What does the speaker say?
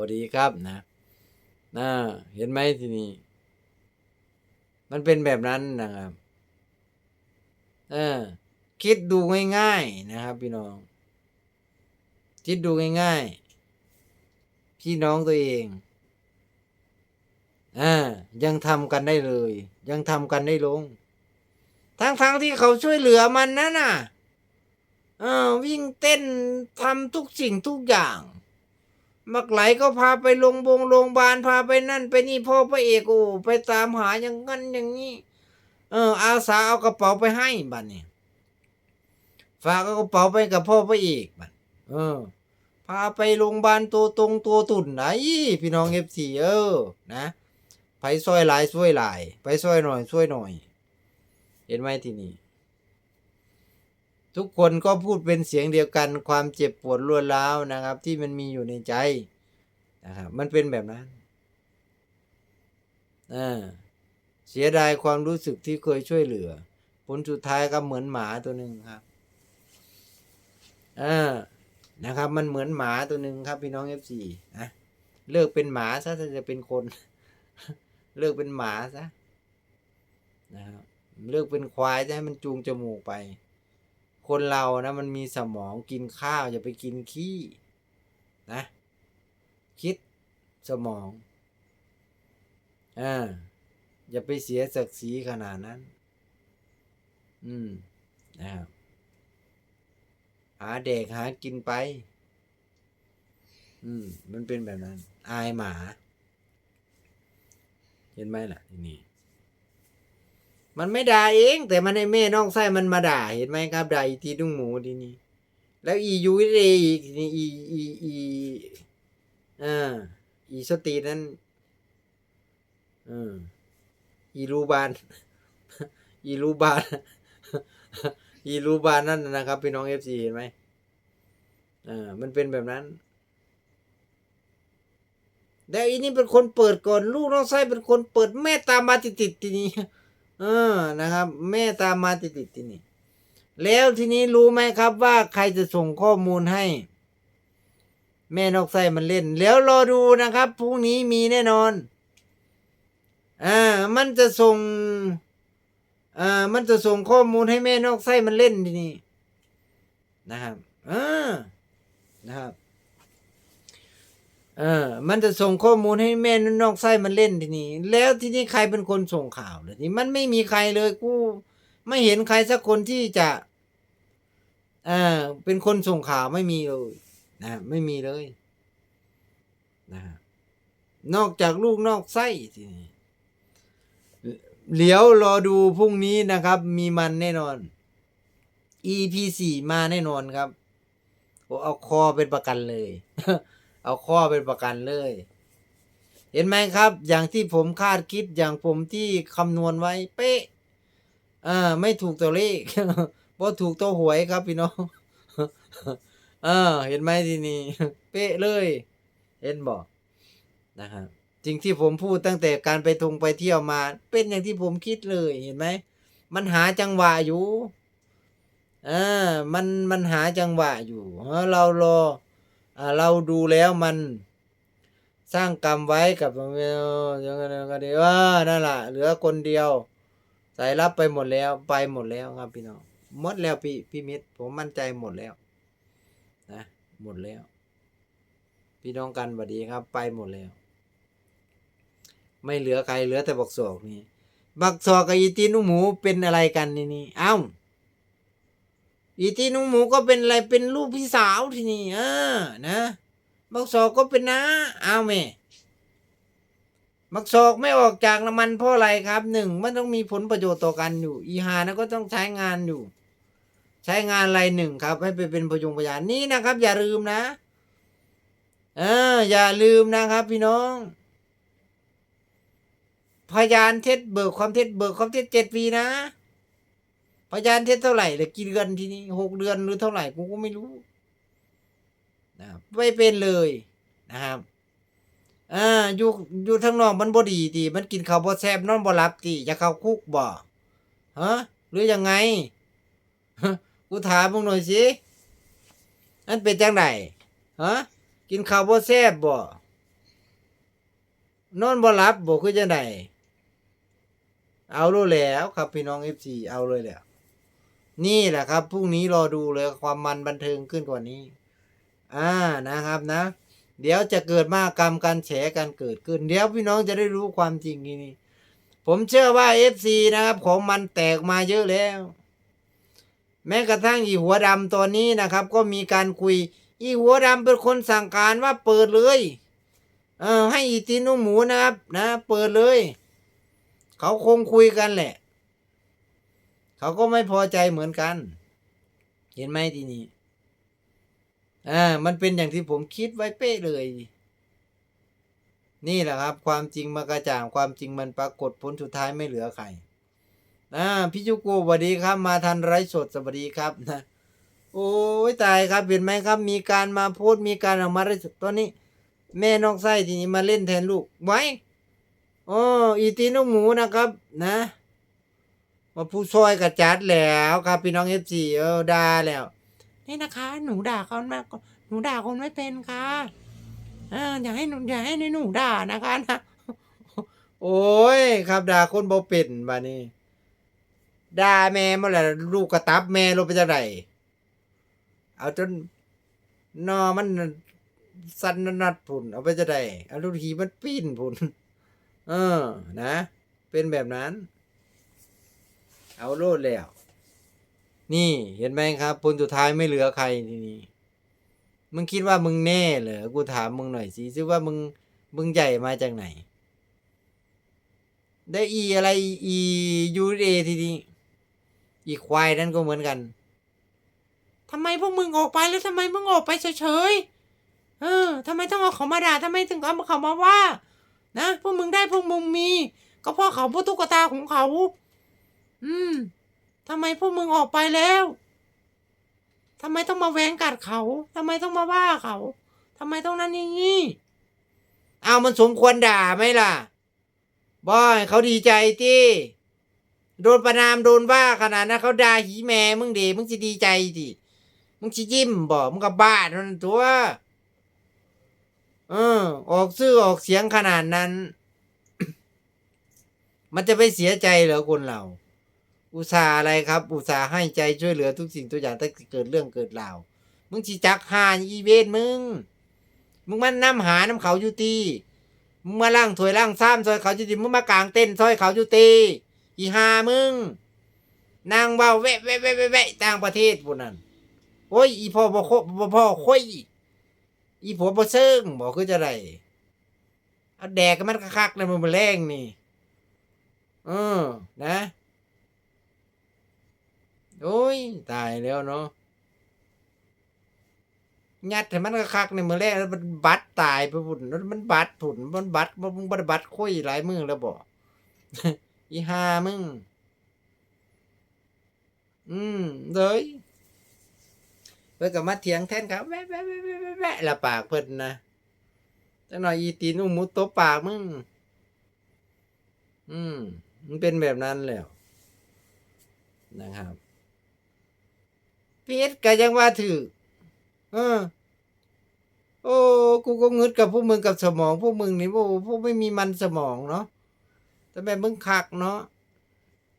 วัสดีครับนะนะเห็นไหมทีนี้ มันเป็นแบบนั้นนะครับ เออ คิดดูง่ายๆนะครับ พี่น้อง คิดดูง่ายๆ พี่น้องตัวเองอ่ายังทำกันได้เลย ยังทำกันได้ลง ทั้งๆที่เขาช่วยเหลือมันนั่นน่ะเออวิ่งเต้นทำทุกสิ่งทุกอย่าง มักไหลก็พาไปโรงพยาบาลโรงพยาบาลพาไปนั่นไปนี่พ่อพระเอกโอ้ไปตามหาอย่างนั้นอย่างนี้เออ อาสาเอากระเป๋าไปให้บัดเนี่ยฝากเอากระเป๋าไปกับพ่อพระเอกบัดเออ พาไปโรงพยาบาลตัวตรงตัวตุ่นไหนพี่น้องเอฟซีเออ นะไปซอยหลายช่วยหลาย ไปซอยหน่อยช่วยหน่อย เห็นไหมที่นี่ ทุกคนก็พูดเป็นเสียงเดียวกันความเจ็บปวดรวดร้าวนะครับ ที่มันมีอยู่ในใจนะครับมันเป็นแบบนั้นอ่าเสียดายความรู้สึกที่เคยช่วยเหลือ ผลสุดท้ายก็เหมือนหมาตัวหนึ่งครับอ่านะครับ มันเหมือนหมาตัวหนึ่งครับ พี่น้องเอฟซีนะเลิกเป็นหมาซะถ้าจะเป็นคน เลิกเป็นหมาซะนะครับเลิกเป็นควายจะให้มันจูงจมูกไป คนเรานะมันมีสมองกินข้าว อย่าไปกินขี้นะ คิดสมองอ่าอย่าไปเสียศักดิ์ศรีขนาดนั้น อืมนะครับหาเด็กหากินไป อืม มันเป็นแบบนั้น อายหมา เห็นไหมล่ะทีนี้ มันไม่ด่าเอง แต่มันให้แม่น้องไส้มันมาด่าเห็นไหมครับด่าอีทีดุ้งหมูทีนี้แล้วอียูเรอีนี้อีอีอีอ่าอีสตีนั้นอืมอีรูบานอีรูบานอีรูบานนั่นนะครับ พี่น้องเอฟซีเห็นไหมอ่ามันเป็นแบบนั้นแล้วอีนี่เป็นคนเปิดก่อน ลูกน้องไส้เป็นคนเปิดแม่ตามมาติดๆทีนี้ เออนะครับ แม่ตามมาติดๆที่นี่แล้วทีนี้รู้ไหมครับว่าใครจะส่งข้อมูลให้ แม่นกไส้มันเล่น แล้วรอดูนะครับพรุ่งนี้มีแน่นอนอ่ามันจะส่งอ่ามันจะส่งข้อมูลให้แม่นกไส้มันเล่นทีนี้นะครับอ่านะครับ เออ มันจะส่งข้อมูลให้แม่นอกไส้มันเล่นทีนี้ แล้วทีนี้ใครเป็นคนส่งข่าวเลยที่มันไม่มีใครเลยกูไม่เห็นใครสักคนที่จะเอ่าเป็นคนส่งข่าวไม่มีเลยนะไม่มีเลยนะนอกจากลูกนอกไส้ทีนี้เหลียวรอดูพรุ่งนี้นะครับ มีมันแน่นอน EP สี่มาแน่นอนครับ เอาคอเป็นประกันเลย เอาข้อเป็นประกันเลย เห็นไหมครับ อย่างที่ผมคาดคิดอย่างผมที่คำนวณไว้เป๊ะอ่าไม่ถูกตัวเลขเพราะถูกตัวหวยครับพี่น้องอ่าเห็นไหมทีนี้เป๊ะเลย เห็นบอกนะครับจริงที่ผมพูดตั้งแต่การไปทงไปเที่ยวมา เป็นอย่างที่ผมคิดเลยเห็นไหมมันหาจังหวะอยู่อ่ามันมันหาจังหวะอยู่เเรารอ เราดูแล้วมันสร้างกรรมไว้กับยังไงก็ดีว่านั่นแหละเหลือคนเดียว สายรับไปหมดแล้วไปหมดแล้วครับพี่น้องหมดแล้วพี่พี่มิตรผมมั่นใจหมดแล้วนะหมดแล้ว พี่น้องกันสวัสดีครับ ไปหมดแล้ว ไม่เหลือใครเหลือแต่บักศอกนี่บักศอกกับอีตีนุ่หมูเป็นอะไรกันนี่นี่เอ้า อีตีนุ่งหมูก็เป็นอะไรเป็นลูกพี่สาวที่นี่เออนะมักศอกก็เป็นนะเอาแม่มักศอกไม่ออกจากน้ำมันเพราะอะไรครับหนึ่งมันต้องมีผลประโยชน์ต่อกันอยู่ อีหานะก็ต้องใช้งานอยู่ ใช้งานอะไรหนึ่งครับ ให้ไปเป็นพยงพยานนี่นะครับ อย่าลืมนะเอออย่าลืมนะครับ พี่น้อง พยานเท็จเบิกความเท็จเบิกความเท็จเจ็ดปีนะ พยานเท็จเท่าไหร่เลยกี่เดือนทีนี้หกเดือนหรือเท่าไหร่กูก็ไม่รู้นะไม่เป็นเลยนะครับอ่าอยู่อยู่ทางนอกมันบ่ดีดีมันกินข้าวบ่แซ่บนอนบ่หลับดีจะเข้าคุกบ่ฮะหรือยังไงกูถามมึงหน่อยสิอันเป็นจังไดฮะกินข้าวบ่แซ่บบ่นอนบ่หลับบ่คือจังไดเอาโลดแล้วครับพี่น้อง FC เอาเลยแหละ นี่แหละครับพรุ่งนี้รอดูเลยความมันบันเทิงขึ้นกว่านี้ อ่านะครับนะ เดี๋ยวจะเกิดมากรรมการแฉกันเกิดขึ้น เดี๋ยวพี่น้องจะได้รู้ความจริงนี่ผมเชื่อว่า FC นะครับ ของมันแตกมาเยอะแล้ว แม้กระทั่งอีหัวดำตัวนี้นะครับ ก็มีการคุย อีหัวดำเป็นคนสั่งการว่าเปิดเลยเออให้อีตีนุ่มหมูนะครับ นะ เปิดเลย เขาคงคุยกันแหละ เขาก็ไม่พอใจเหมือนกัน เห็นไหมทีนี้อ่ามันเป็นอย่างที่ผมคิดไว้เป๊ะเลย นี่แหละครับ ความจริงมากระจ่างความจริงมันปรากฏผลสุดท้ายไม่เหลือใครอ่าพี่จุกูสวัสดีครับ มาทันไรสดสวัสดีครับนะโอ้ยตายครับเห็นไหมครับ มีการมาโพสมีการออกมาไรสดตอนนี้ แม่นอกไส้ทีนี้มาเล่นแทนลูกไว้อ๋ออีตีนกหมูนะครับ นะ มาผู้ซอยกระจัดแล้วครับพี่น้องเอฟซีเออด่าแล้วนี่นะคะ หนูด่าเขามากหนูด่าคนไม่เป็นค่ะเอออย่าให้หนูอย่าให้หนูด่านะคะนะโอ้ยครับด่าคนบ่เป็นบานี้ด่าแม่มาแล้วลูกกระตับแม่ลงไปจะไหนเอาจนนอมันสันนัดผุนเอาไปจะได้เอาลูกทีมันปีนผุนเออ นะ เป็นแบบนั้น เอาโลดแล้ว นี่เห็นไหมครับผลสุดท้ายไม่เหลือใครทีนี้มึงคิดว่ามึงแน่เหรอกูถามมึงหน่อยสิซิว่ามึงมึงใหญ่มาจากไหน ได้อีอะไรอียูเอทีนี้อีควายนั่นก็เหมือนกันทำไมพวกมึงออกไปแล้วทำไมมึงออกไปเฉยๆเออทำไมต้องเอาเขามาด่าทำไมถึงเอาเขามาว่า นะพวกมึงได้พวกมึงมี ก็เพราะเขาพวกตุ๊กตาของเขา อืมทำไมพวกมึงออกไปแล้วทำไมต้องมาแหวงกัดเขาทำไมต้องมาว่าเขาทำไมต้องนั้นอย่างนี้เอามันสมควรด่าไหมล่ะบอยเขาดีใจที่โดนประนามโดนว่าขนาดนั้นเขาด่าหีแม่มึงเดีมึงจะดีใจดิมึงจะยิ้มบอมึงกับบ้าเท่านั้นตัวเออออกซื่อออกเสียงขนาดนั้น มันจะไปเสียใจเหรอคนเรา อุตส่าห์อะไรครับ อุตส่าห์ให้ใจช่วยเหลือทุกสิ่งทุกอย่างถ้าเกิดเรื่องเกิดราวมึงจีจักหานอีเวนมึง มึงมันน้ำหาน้ำเขาอยู่ตีมึงมาล่างถวยล่างซ้ำซอยเขาอยู่ตีมึงมากลางเต้นซอยเขาอยู่ตีอีหามึงนางเบาแวะแวะแวะแวะแวะต่างประเทศพวกนั้นโอ้ยอีพ่อบ่โคบ่พ่อค่อยอีผัวบ่เซิงบอกคือจะไรเอาแดกกันมันคักๆเลยมันมาแรงนี่เออนะ โอ้ย ตายแล้วเนาะยัดให้มันก็คักในมือแรกแล้วมันบัดตายไปพุ่นแล้วมันบัดผุนมันบัดมันบัดบัดคุยหลายมือแล้วบอกอีหามึง อืมเลยเพิ่นก็มาเถียงแทนครับแวะแวะแวะแวะแวะละปากเพิ่นนะจังหน่อยอีตีนอุ้มมุดตบปากมึง อืมมันเป็นแบบนั้นแล้วนะครับ พีชก็ยังว่าถือเออ โอ้กูก็งึดกับพวกมึงกับสมองพวกมึงนี่โอ้พวกไม่มีมันสมองเนาะแต่แม่มึงคักเนาะ